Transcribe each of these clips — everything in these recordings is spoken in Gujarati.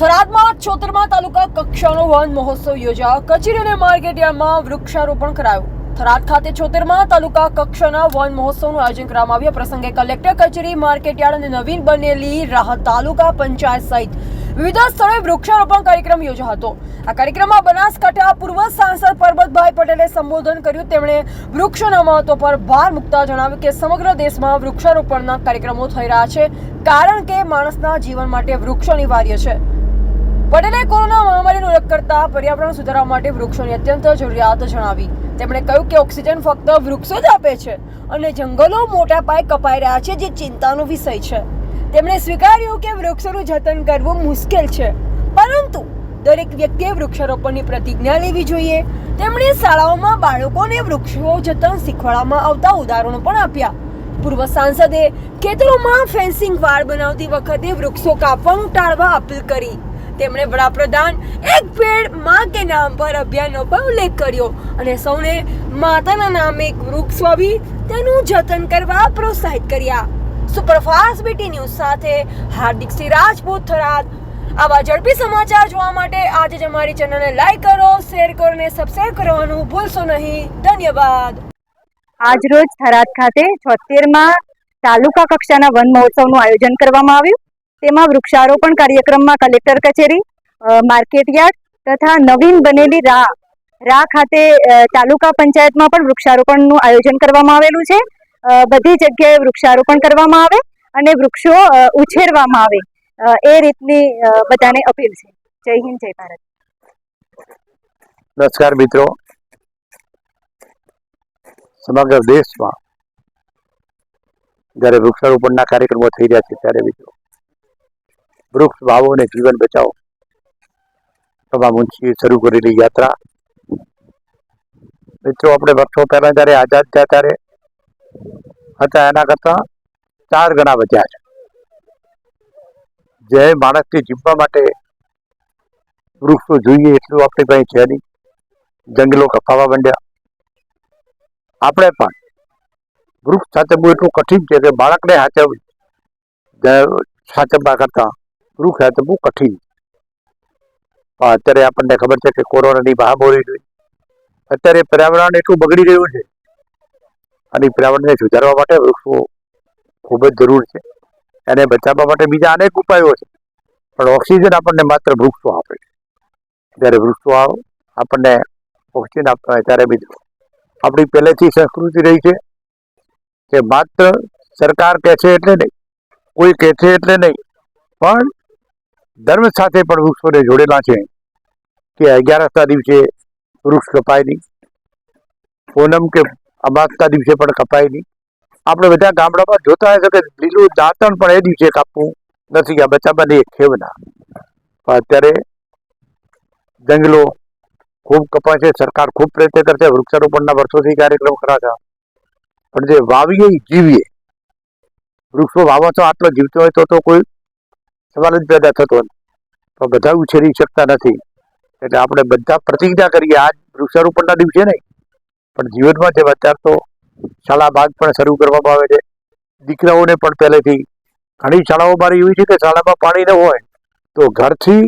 થરાદમાં છોતેરમાં તાલુકા કક્ષાનો વન મહોત્સવ યોજાયો. કચેરી અને માર્કેટયાર્ડમાં વૃક્ષારોપણ કરાયું. થરાદ ખાતે છોતેરમાં તાલુકા કક્ષાના વન મહોત્સવનું આયોજન કરવામાં આવ્યું. પ્રસંગે કલેક્ટર કચેરી, માર્કેટયાર્ડ અને નવીન બનેલી રાહત તાલુકા પંચાયત સહિત વિવિધ સ્થળોએ વૃક્ષારોપણ કાર્યક્રમ યોજાયો હતો. આ કાર્યક્રમમાં બનાસકાંઠા પૂર્વ સાંસદ પરબતભાઈ પટેલે સંબોધન કર્યું. તેમણે વૃક્ષોના મહત્વ પર ભાર મૂકતા જણાવ્યું કે સમગ્ર દેશમાં વૃક્ષારોપણના કાર્યક્રમો થઈ રહ્યા છે, કારણ કે માણસના જીવન માટે વૃક્ષ અનિવાર્ય છે. પટેલે કોરોના મહામારીનો ઉલ્લેખ કરતા પર્યાવરણ સુધારવા માટે વૃક્ષોની અત્યંત જરૂરિયાત જણાવી. તેમણે કહ્યું કે ઓક્સિજન ફક્ત વૃક્ષો જ આપે છે અને જંગલો મોટા પાયે કપાઈ રહ્યા છે જે ચિંતાનો વિષય છે. તેમણે સ્વીકાર્યું કે વૃક્ષોનું જતન કરવું મુશ્કેલ છે, પરંતુ દરેક વ્યક્તિએ વૃક્ષારોપણની પ્રતિજ્ઞા લેવી જોઈએ. તેમણે શાળાઓમાં બાળકોને વૃક્ષો જતન શીખવાડવામાં આવતા ઉદાહરણો પણ આપ્યા. પૂર્વ સાંસદે ખેતરોમાં ફેન્સિંગ વાળ બનાવતી વખતે વૃક્ષો કાપવાનું ટાળવા અપીલ કરી. તેમણે વડાપ્રધાન એક પેડમાં કે નામ પર અભિયાનનો પણ ઉલ્લેખ કર્યો અને સૌને માતાના નામે એક વૃક્ષ વાવી તેનું જતન કરવા પ્રોત્સાહિત કર્યા. સુપરફાસ્ટ બીટી ન્યૂઝ સાથે હાર્દિક સિંહ રાજપૂત થરાદ. આવા ઝડપી સમાચાર જોવા માટે આજે જ અમારી ચેનલને લાઈક કરો, શેર કરો અને સબસ્ક્રાઇબ કરવાનું ભૂલશો નહીં. ધન્યવાદ. આજરોજ થરાદ ખાતે છોતેરમાં તાલુકા કક્ષાના વન મહોત્સવનું આયોજન કરવામાં આવ્યું. તેમાં વૃક્ષારોપણ કાર્યક્રમમાં કલેક્ટર કચેરી માર્કેટયાર્ડ તથા નવીન બનેલી રા રા ખાતે તાલુકા પંચાયતમાં પણ વૃક્ષારોપણનું આયોજન કરવામાં આવેલું છે. બધી જગ્યાએ વૃક્ષારોપણ કરવામાં આવે અને વૃક્ષો ઉછેરવામાં આવે. એ રીતની બધાને અપીલ છે. જય હિન્દ, જય ભારત. નમસ્કાર મિત્રો. સમગ્ર દેશમાં જ્યારે વૃક્ષારોપણના કાર્યક્રમો થઈ રહ્યા છે ત્યારે મિત્રો વૃક્ષ, વાવો અને જીવન બચાવો. તમામ મુનશીએ શરૂ કરેલી યાત્રા. મિત્રો, આપણે વર્ષો પહેલા જ્યારે આઝાદ થયા ત્યારે હતા એના કરતા ચાર ગણા વધ્યા છે. જે માણસને જીવવા માટે વૃક્ષો જોઈએ એટલું આપણી પાસે છે નહીં. જંગલો કપાવા માંડ્યા. આપણે પણ વૃક્ષ સાચવવું એટલું કઠિન છે કે બાળકને સાચવ સાચવવા કરતા વૃક્ષ બહુ કઠિન. અત્યારે આપણને ખબર છે કે કોરોનાની મહામારી જોઈ અત્યારે પર્યાવરણ એટલું બગડી રહ્યું છે. અને પર્યાવરણને સુધારવા માટે વૃક્ષો ખૂબ જ જરૂર છે. એને બચાવવા માટે બીજા અનેક ઉપાયો છે. પણ ઓક્સિજન આપણને માત્ર વૃક્ષો આપે છે. જ્યારે વૃક્ષો આવે, આપણને ઓક્સિજન આપતા હોય ત્યારે બીજું. આપણી પહેલેથી સંસ્કૃતિ રહી છે કે માત્ર સરકાર કહે છે એટલે નહીં. કોઈ કહે છે એટલે નહીં. પણ ધર્મ સાથે પણ વૃક્ષોને જોડેલા છે. કે અગિયારસના દિવસે વૃક્ષ કપાય નહીં. પૂનમ કે અમાસના દિવસે પણ કપાય નહીં. આપણે બધા ગામડામાં જોતા હોય કે લીલું દાંતણ પણ એ દિવસે કાપવું નથી, આ બચાવવાની એક ખેવના. પણ અત્યારે જંગલો ખૂબ કપાય છે સરકાર ખૂબ પ્રયત્ન કરશે, વૃક્ષારોપણના વર્ષોથી કાર્યક્રમ કરાશે. પણ જે વાવીએ જીવીએ. વૃક્ષો વાવવા તો આટલો જીવતો હોય તો તો કોઈ સવાલ જ પેદા થતો પણ બધા ઉછેરી શકતા નથી. એટલે આપણે બધા પ્રતિજ્ઞા કરીએ. આજ વૃક્ષારોપણના દિવસે નહીં પણ જીવનમાં જેમ અત્યારે તો શાળા બાગ પણ શરૂ કરવામાં આવે છે. દીકરાઓને પણ પહેલેથી ઘણી શાળાઓ મારી એવી છે કે શાળામાં પાણી ન હોય તો ઘરથી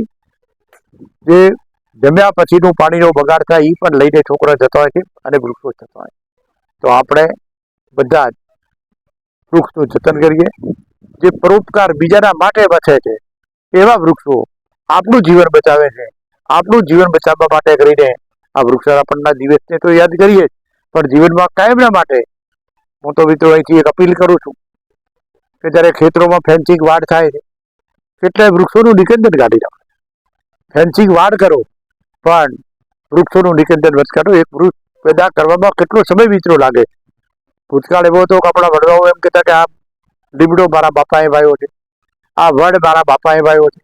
જે જમ્યા પછીનું પાણીનો બગાડ થાય એ પણ લઈને છોકરા જતા હોય છે અને વૃક્ષો જતા હોય તો આપણે બધા જ વૃક્ષનું જતન કરીએ. જે પરોપકાર બીજાના માટે બચે છે, એવા વૃક્ષો આપણું જીવન બચાવે છે. આપણું જીવન બચાવવા માટે કરીને આ વૃક્ષારોપણના દિવસને તો યાદ કરીએ પણ જીવનમાં કાયમના માટે હું તો મિત્રો અહીંથી એક અપીલ કરું છું કે જ્યારે ખેતરોમાં ફેન્સિંગ વાડ થાય છે, કેટલાય વૃક્ષોનું નિકંદન કાઢી નાખો. ફેન્સિંગ વાડ કરો, પણ વૃક્ષોનું નિકંદન વચ કાઢો એક વૃક્ષ પેદા કરવામાં કેટલો સમય વિચરો લાગે ભૂતકાળ એવો હતો કે આપણા વડવાઓ એમ કહેતા કે આ લીમડો મારા બાપાએ વાયો છે. આ વડ મારા બાપાએ વાયો છે.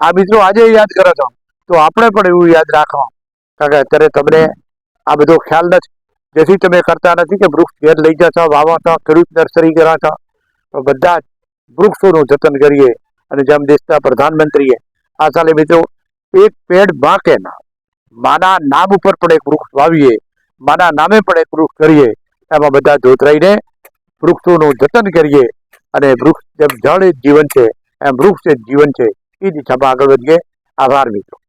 આ મિત્રો આજે યાદ કરો છો. તો આપણે પણ એવું યાદ રાખો કારણ કે અત્યારે તમને આ બધો ખ્યાલ નથી. જેથી તમે કરતા નથી કે વૃક્ષ ઘેર લઈ જશો વાવો છો ખેડૂત નર્સરી કરો છો તો બધા જ વૃક્ષોનું જતન કરીએ અને જેમ દેશના પ્રધાનમંત્રીએ આ સાલે મિત્રો એક પેડમાં ના. માના નામ ઉપર પણ એક વૃક્ષ વાવીએ. માના નામે પણ એક વૃક્ષ કરીએ. એમાં બધા જોતરાઈને વૃક્ષોનું જતન કરીએ. અને વૃક્ષ જેમ જળ જીવન છે, એમ વૃક્ષ જીવન છે એ દિશામાં આગળ વધીએ. આભાર મિત્રો.